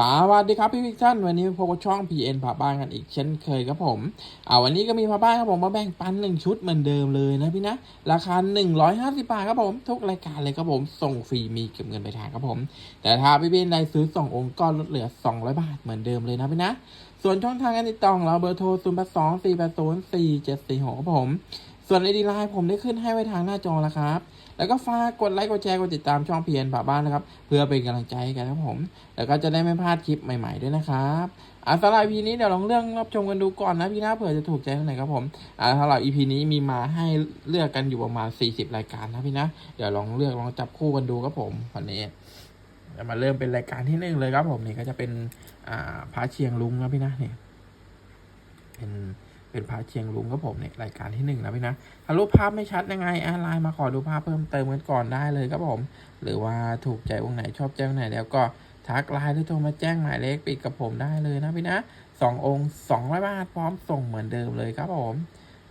สวัสดีครับพี่พิกท่านวันนี้พบกับช่อง PN ผาบ้านกันอีกเช่นเคยครับผมเอาวันนี้ก็มีผาบ้านครับผมมาแบ่งปันหนึ่งชุดเหมือนเดิมเลยนะพี่นะ ราคา 150 บาทครับผมทุกรายการเลยครับผมส่งฟรีมีเก็บเงินไปทางครับผม แต่ถ้าพี่พินได้ซื้อ 2 องค์ก็ลดเหลือ 200 บาทเหมือนเดิมเลยนะพี่นะ ส่วนช่องทางการติดต่อเราเบอร์โทร 0 8 2 4 8 0 4 7 4 6ครับผม ส่วนไอดีไลน์ผมได้ขึ้นให้ไว้ทางหน้าจอแล้วครับ แล้วก็ฝากกดไลค์กดแชร์กดติดตามช่องเพียนป่าบ้านนะครับ เพื่อเป็นกำลังใจให้กันครับผม แล้วก็จะได้ไม่พลาดคลิปใหม่ๆด้วยนะครับอ่าสำหรับ EP นี้เดี๋ยวลองเลือกรับชมกันดูก่อนนะพี่นะเผื่อจะถูกใจท่านไหนครับผมอ่าสำหรับ EP นี้มีมาให้เลือกกันอยู่ประมาณ 40 รายการนะพี่นะ เดี๋ยวลองเลือกลองจับคู่กันดูครับผมวันนี้จะมาเริ่มเป็นรายการที่หนึ่งเลยครับผมนี่ก็จะเป็นอ่าพระเชียงลุงนะพี่นะเนี่ยเป็น เป็นพระเชียงลุงครับผมเนี่ยรายการที่หนึ่งนะพี่นะถ้ารูปภาพไม่ชัดยังไงแอดไลน์มาขอดูภาพเพิ่มเติมกันก่อนได้เลยครับผม หรือว่าถูกใจองค์ไหนชอบแจ้งไหนแล้วก็ทักไลน์หรือโทรมาแจ้งหมายเลขปิดกับผมได้เลยนะพี่นะสององค์สองร้อยบาทพร้อมส่งเหมือนเดิมเลยครับผม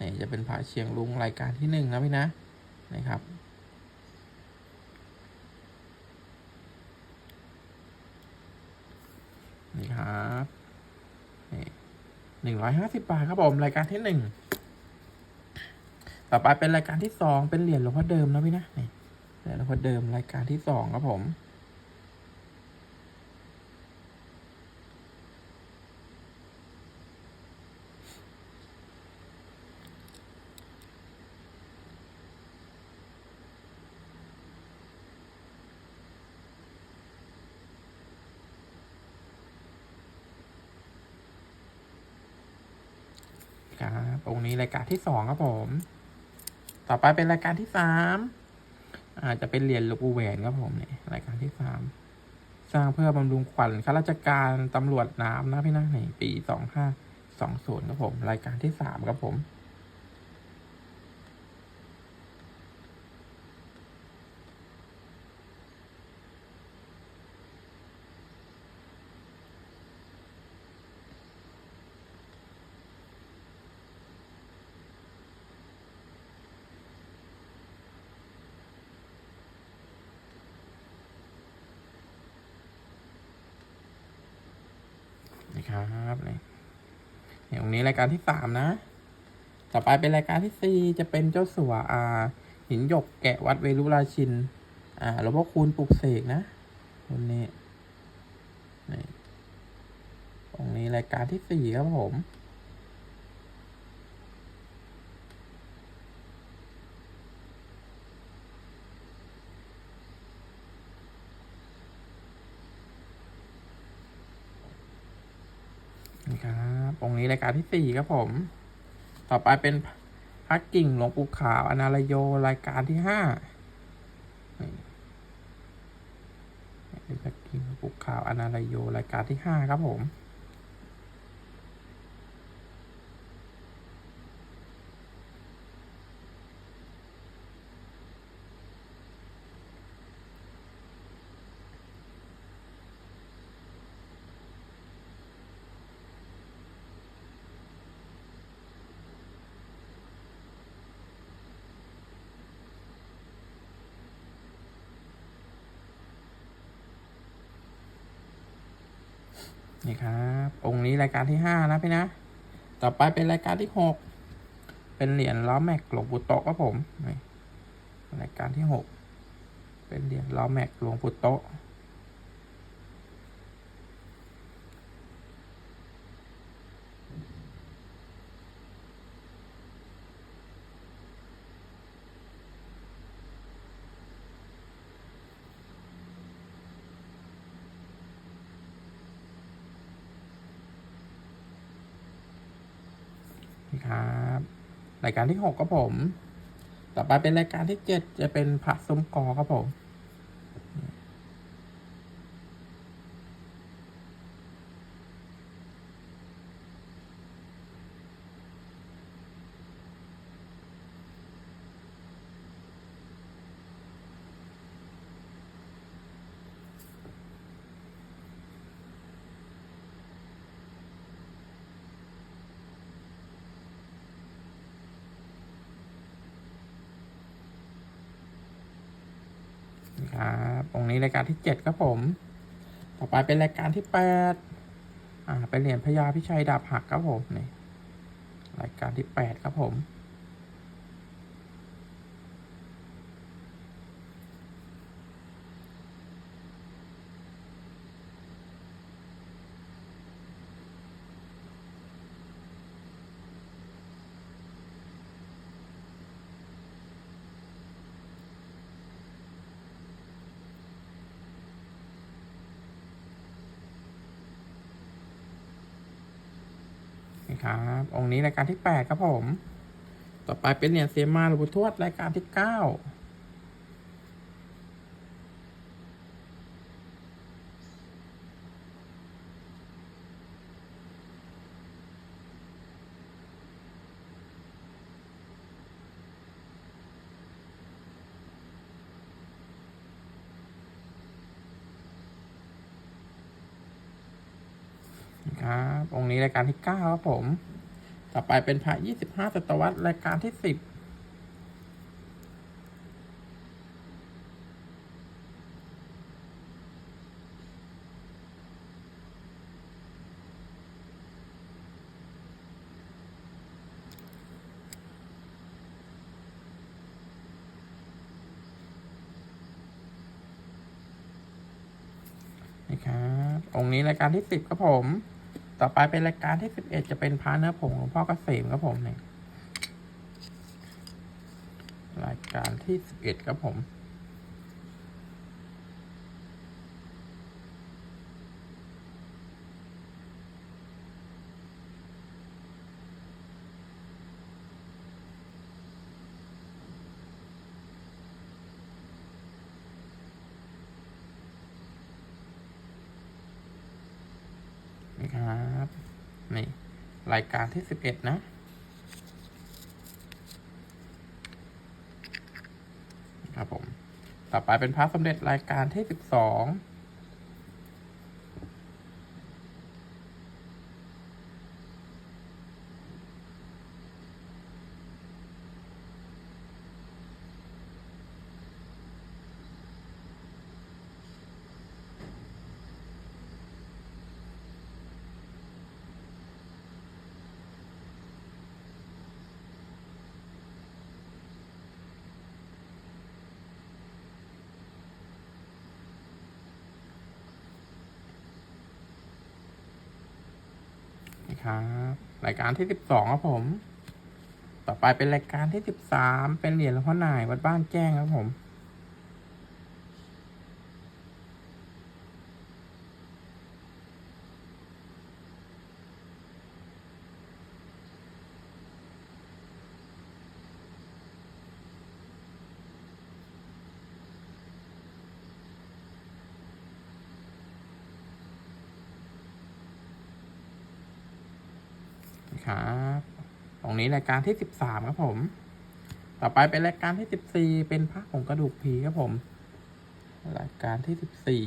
นี่จะเป็นผาเชียงลุงรายการที่หนึ่งนะพี่นะนะครับนี่ครับ หนึ่งร้อยห้าสิบบาทครับผมรายการที่หนึ่งต่อไปเป็นรายการที่สองเป็นเหรียญหลวงพ่อเดิมนะพี่นะนี่เหรียญหลวงพ่อเดิมรายการที่สองครับผม ค รายการที่สองครับผม ต่อไปเป็นรายการที่สามอาจจะเป็นเหรียญลูกแหวนครับผมเนี่ยรายการที่สามสร้างเพื่อบำรุงขวัญข้าราชการตำรวจน้ำนะพี่นะในปีสองห้าสองศูนย์ครับผม รายการที่สามครับผม ครับเนี่ยตรงนี้รายการที่สามนะ ต่อไปเป็นรายการที่สี่จะเป็นเจ้าสัวอ่าหินหยกแกะวัดเวรุราชิน อ่าหลวงพ่อคูณปลุกเสกนะคนนี้นี่ตรงนี้รายการที่สี่ครับผม ครับองค์นี้รายการที่สี่ครับผม ต่อไปเป็นพระกิ่งหลวงปู่ขาวอนาลโยรายการที่ห้านี่นี่พระกิ่งหลวงปู่ขาวอนาลโยรายการที่ห้าครับผม นี่ครับองค์นี้รายการที่ห้านะพี่นะ ต่อไปเป็นรายการที่หกเป็นเหรียญล้อแม็กหลวงปู่โตะครับผมนี่รายการที่หกเป็นเหรียญล้อแม็กหลวงปู่โตะีครับรายการที่หกครับผม ต่อไปเป็นรายการที่เจ็ดจะเป็นพระซุ้มกอครับผม ครับองค์ นี้รายการที่เจ็ดครับผม ต่อไปเป็นรายการที่แปดอ่าเป็นเหรียญพญาพิชัยดาบหักครับผมนี่รายการที่แปดครับผม นี่ครับ องค์นี้รายการที่แปดครับผม ต่อไปเป็นเหรียญเซียมาหลวงปู่ทวดรายการที่เก้าครับองค์นี้รายการที่เก้าครับผม ต่อไปเป็นพระยี่สิบห้าศตวรรษรายการที่สิบนี่ครับองค์นี้รายการที่สิบครับผม ต่อไปเป็นรายการที่สิบเอ็ดจะเป็นพาเนื้อผงหลวงพ่อเกษมครับผมเนี่ยรายการที่สิบเอ็ดครับผม นี่ครับ นี่ รายการที่สิบเอ็ดนะ ครับผม ต่อไปเป็นพระสมเด็จรายการที่สิบสอง นี่ครับ ราย การที่สิบสองครับผม ต่อไปเป็นรายการที่สิบสามเป็นเหรียญหลวงพ่อหน่ายวัดบ้านแจ้งครับผม ครับต รายการที่สิบสามครับผม ต่อไปเป็นรายการที่สิบสี่เป็นพระผงกระดูกผีครับผม รายการที่สิบสี่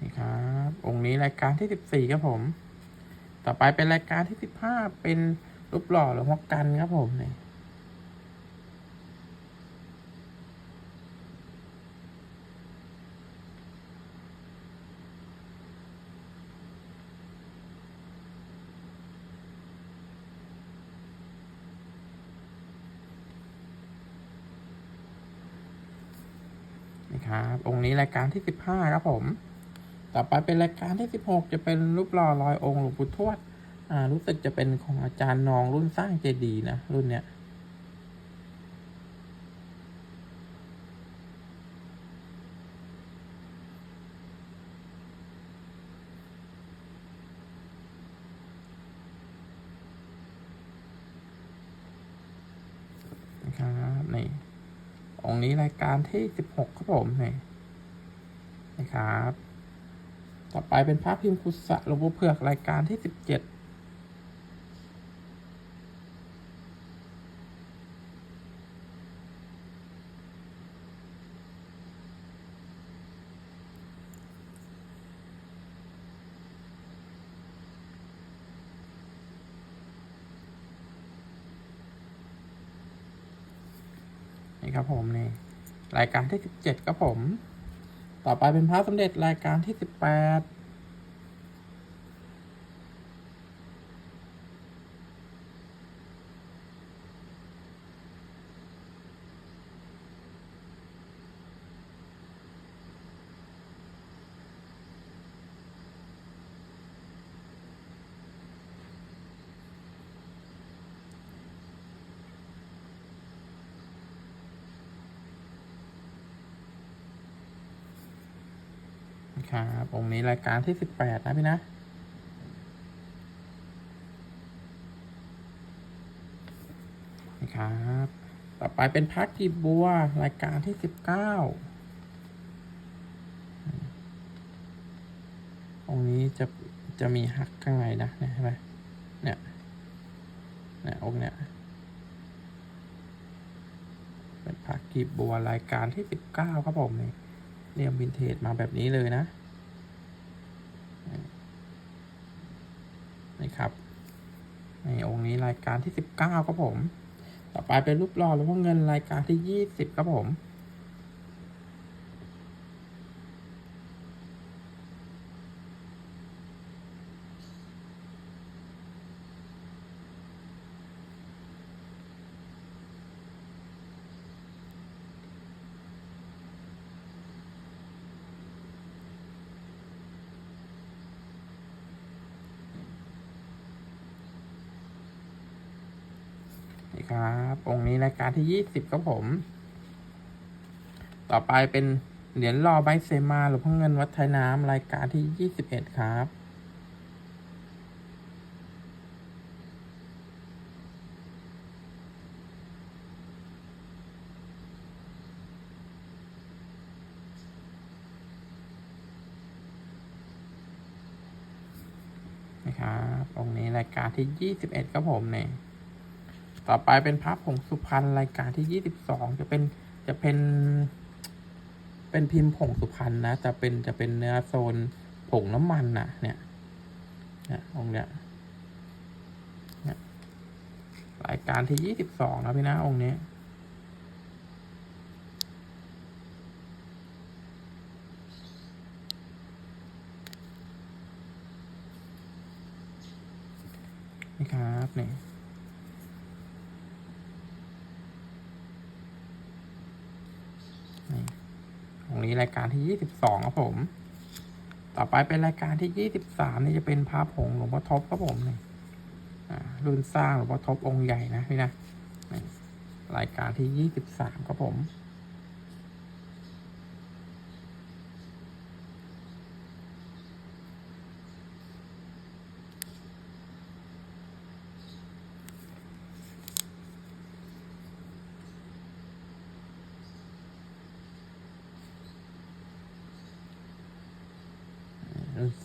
นี่ครับ องค์นี้รายการที่สิบสี่ครับผม ต่อไปเป็นรายการที่สิบห้าเป็นรูปหล่อหลวงพ่อกันครับผมเนี่ยนี่ครับองค์นี้รายการที่สิบห้าครับผม ต่อไปเป็นรายการที่สิบหกจะเป็นรูปหล่อลอยองค์หลวงปู่ทวด อ่า รู้สึกจะเป็นของอาจารย์นองรุ่นสร้างเจดีย์นะ รุ่นเนี้ยนะครับนี่ องค์นี้รายการที่สิบหกครับผมนี่นะครับ ต่อไปเป็นภาพพิมพ์คุสะหลวงปู่เผือกรายการที่สิบเจ็ดนี่ครับผมนี่รายการที่สิบเจ็ดครับผม ต่อไปเป็นพระสมเด็จรายการที่ 18 ครับองค์นี้รายการที่สิบแปดนะพี่นะ นี่ครับ ต่อไปเป็นพักกีบบัวรายการที่สิบเก้าองค์นี้จะจะมีหักข้างในนะเนี่ยเห็นไหมเนี่ย เนี่ยองค์เนี่ย เป็นพักกีบบัวรายการที่สิบเก้าครับผมเนี่ยเรียมวินเทจมาแบบนี้เลยนะ นี่ครับในองค์นี้รายการที่สิบเก้าครับผม ต่อไปเป็นรูปหล่อหลวงพ่อเงินรายการที่ยี่สิบครับผมีครับ องค์นี้รายการที่ยี่สิบครับผม ต่อไปเป็นเหรียญรอใบเซมาหลวงพ่อเงินวัดไทยน้ำรายการที่ยี่สิบเอ็ดครับนะครับองค์นี้รายการที่ยี่สิบเอ็ดครับผมเนี่ย ต่อไปเป็นพระผงสุพรรณรายการที่ยี่สิบสองจะเป็นจะเป็น เป็นพิมพ์ผงสุพรรณนะจะเป็นจะเป็นเนื้อโซนผงน้ำมันนะเนี่ยเนี่ยองค์เนี้ยเนี่ยรายการที่ยี่สิบสองนะพี่นะองค์นี้นี่ครับเนี่ย นี่ ตรงนี้รายการที่ยี่สิบสองครับผม ต่อไปเป็นรายการที่ยี่สิบสามนี่จะเป็นพระผงหลวงพ่อทบครับผมนี่รุ่นสร้างหลวงพ่อทบองค์ใหญ่นะพี่นะ รายการที่ยี่สิบสามครับผม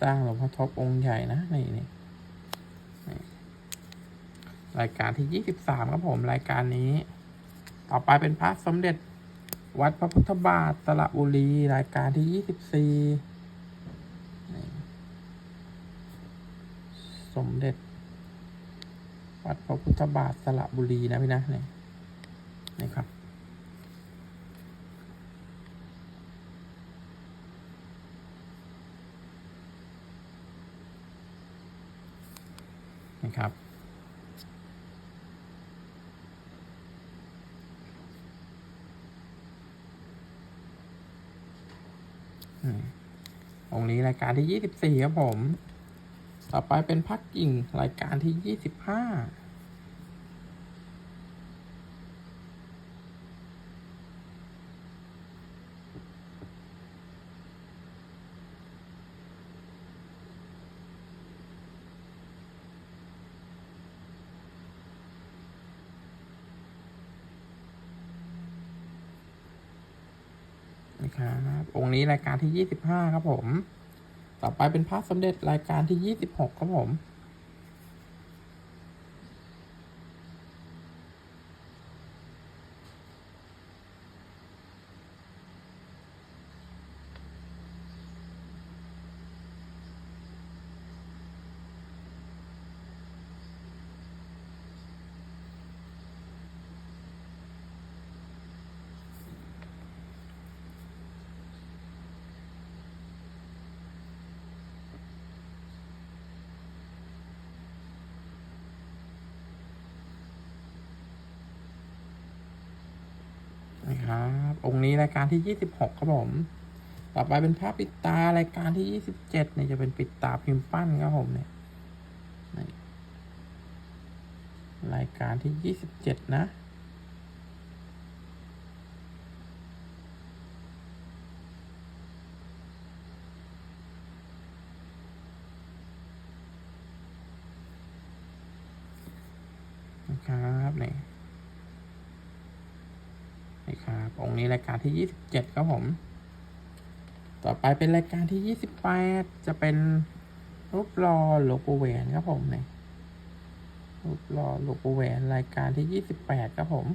สร้างหลวงพ่อทบองค์ใหญ่นะนี่นี่รายการที่ยี่สิบสามครับผมรายการนี้ ต่อไปเป็นพระสมเด็จวัดพระพุทธบาทสระบุรี รายการที่ยี่สิบสี่สมเด็จ วัดพระพุทธบาทสระบุรีนะพี่นะนี่นี่ครับะครับ องนี้รายการที่ 24 ครับผม ต่อไปเป็นพักกิ่งรายการที่ 25 นี้รายการที่ยี่สิบห้าครับผม ต่อไปเป็นพระสมเด็จรายการที่ยี่สิบหกครับผม ครับ องค์นี้รายการที่ยี่สิบหกครับผม ต่อไปเป็นภาพปิดตารายการที่ยี่สิบเจ็ดเนี่ยจะเป็นปิดตาพิมพ์ปั้นครับผมเนี่ยรายการที่ยี่สิบเจ็ดนะนะครับนี่ นี่ครับองค์นี้รายการที่ยี่สิบเจ็ดครับผม ต่อไปเป็นรายการที่ยี่สิบแปดจะเป็นรูปรอหลวงปู่แหวนครับผมเนี่ยรูปรอหลวงปู่แหวนรายการที่ยี่สิบแปดครับผม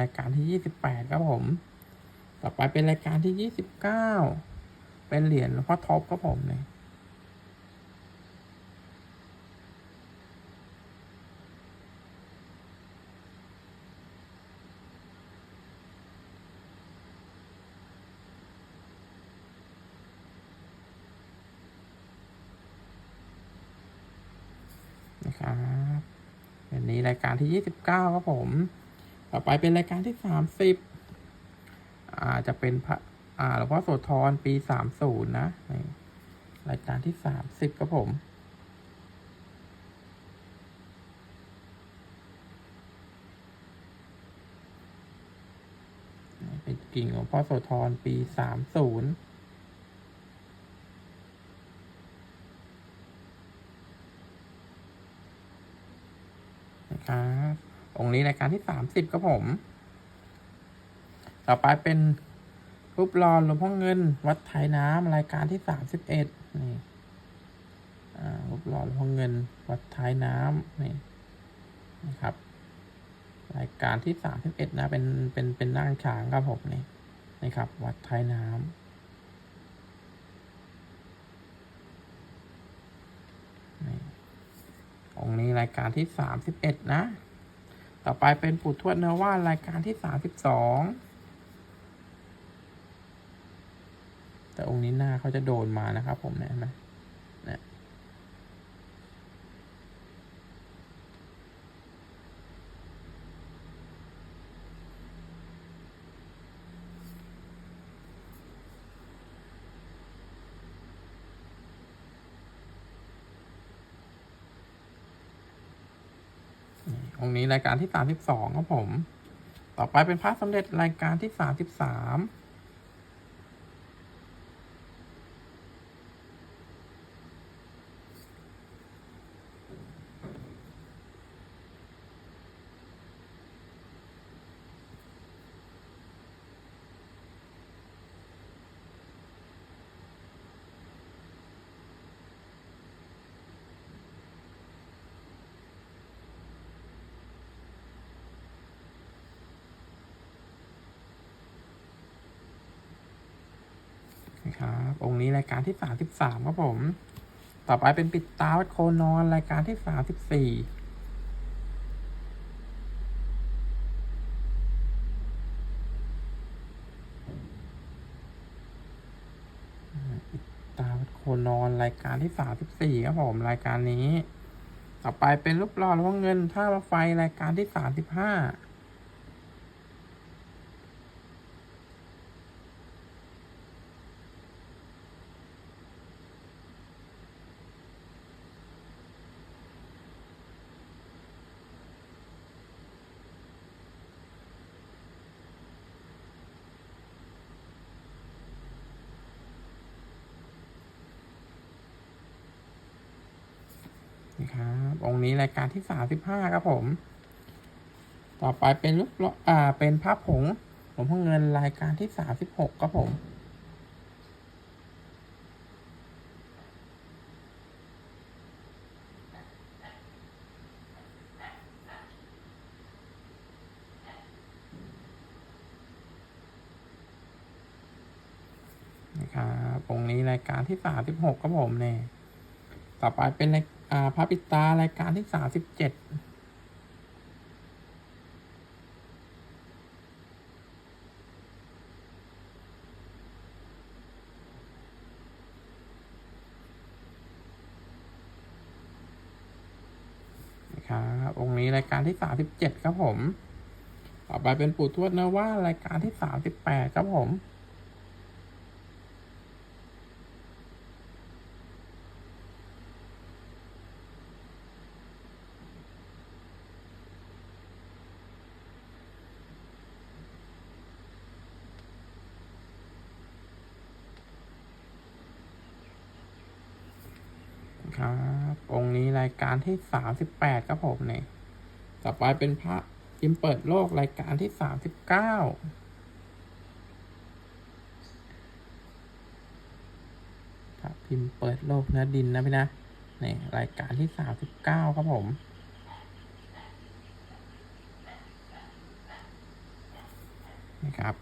รายการที่ยี่สิบแปดครับผม ต่อไปเป็นรายการที่ยี่สิบเก้าเป็นเหรียญหลวงพ่อท็อปครับผมเนี่ยนะครับเป็นนี้รายการที่ยี่สิบเก้าครับผม ต่อไปเป็นรายการที่สามสิบอ่าจะเป็นพระอ่าหลวงพ่อโสธรปีสามศูนย์นะนี่รายการที่สามสิบครับผม เป็นกิ่งหลวงพ่อโสธรปีสามศูนย์นะครับ อ งนี้รายการที่สามสิบครับผม ต่อไปเป็นรูปหลอหลวงพ่อเงิน วัดไทยน้ำรายการที่สามสิบเอ็ดนี่รูปหลอหลวงพ่อเงิน วัดไทยน้ำนี่นะครับ รายการที่สามสิบเอ็ดนะเป็นเป็นเป็นนั่งช้างครับผมนี่นะครับ วัดไทยน้ำองค์นี้รายการที่สามสิบเอ็ดนะ ต่อไปเป็นปู่ทวดเนื้อว่านรายการที่สามสิบสองแต่องค์นี้หน้าเขาจะโดนมานะครับผมเนี่ยนะ งนี้รายการที่สามสิบสองครับผม ต่อไปเป็นพระสมเร็จรายการที่สามสิบสาม นะครับองค์นี้รายการที่สามสิบสามครับผม ต่อไปเป็นปิดตาวัดโคนอนรายการที่สามสิบสี่ตาวัดโคนอนรายการที่สามสิบสี่ครับผมรายการนี้ ต่อไปเป็นรูปหล่อหลวงพ่อเงินท่ารถไฟรายการที่สามสิบห้า นี้รายการที่สามสิบห้าครับผม ต่อไปเป็นรูปอ่าเป็นภาพผงหลวงพ่อเงินรายการที่สามสิบหกครับผมนะครับองนี้รายการที่สามสิบหกครับผมเนี่ย ต่อไปเป็นราย อ่าพระปิตารายการที่สามสิบเจ็ดครับองค์นี้รายการที่สามสิบเจ็ดครับผม ต่อไปเป็นปู่ทวดนะว่ารายการที่สามสิบแปดครับผม ครับ องค์นี้รายการที่สามสิบแปดครับผมเนี่ยต่อไปเป็นพระพิมเปิดโลกรายการที่สามสิบเก้าครับพิมพ์เปิดโลกเนื้อดินนะพี่นะนี่รายการที่สามสิบเก้าครับผมนี่ครับ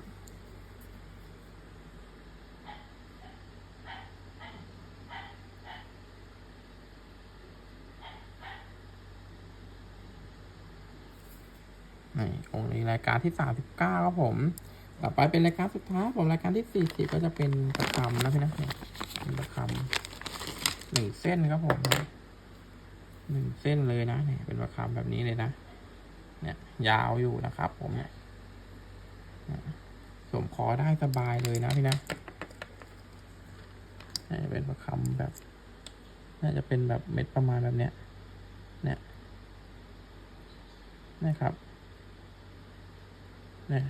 นี่องค์นี้รายการที่สามสิบเก้าครับผม ต่อไปเป็นรายการสุดท้ายผมรายการที่สี่สิบก็จะเป็นประคำนะพี่นะเป็นประคำหนึ่งเส้นครับผมหนึ่งเส้นเลยนะเนี่ยเป็นประคำแบบนี้เลยนะ เนี่ย ยาวอยู่นะครับ ผมเนี่ยสวมคอได้สบายเลยนะพี่นะเนี่ยเป็นประคำแบบ น่าจะเป็นแบบเม็ดประมาณแบบเนี้ย เนี่ย นะครับ เนี่ย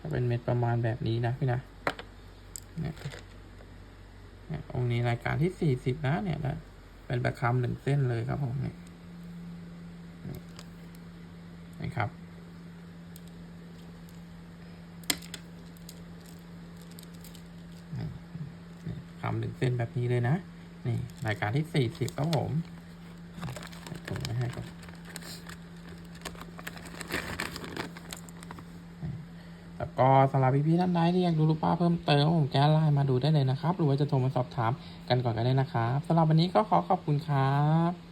จะเป็นเม็ดประมาณแบบนี้นะพี่นะเนี่ยเนี่ยองค์นี้รายการที่สี่สิบนะเนี่ยนะเป็นประคำหนึ่งเส้นเลยครับผมเนี่ยนี่นะครับคำหนึ่งเส้นแบบนี้เลยนะ นี่ รายการที่สี่สิบครับผมถุงไว้ให้ก่อน แล้ว ก็สำหรับพี่ๆท่านใดที่อยากดูรูปภาพเพิ่มเติมผมแก้ไลน์มาดูได้เลยนะครับ หรือว่าจะโทรมาสอบถามกันก่อนก็ได้นะครับสำหรับวันนี้ก็ขอขอบคุณครับ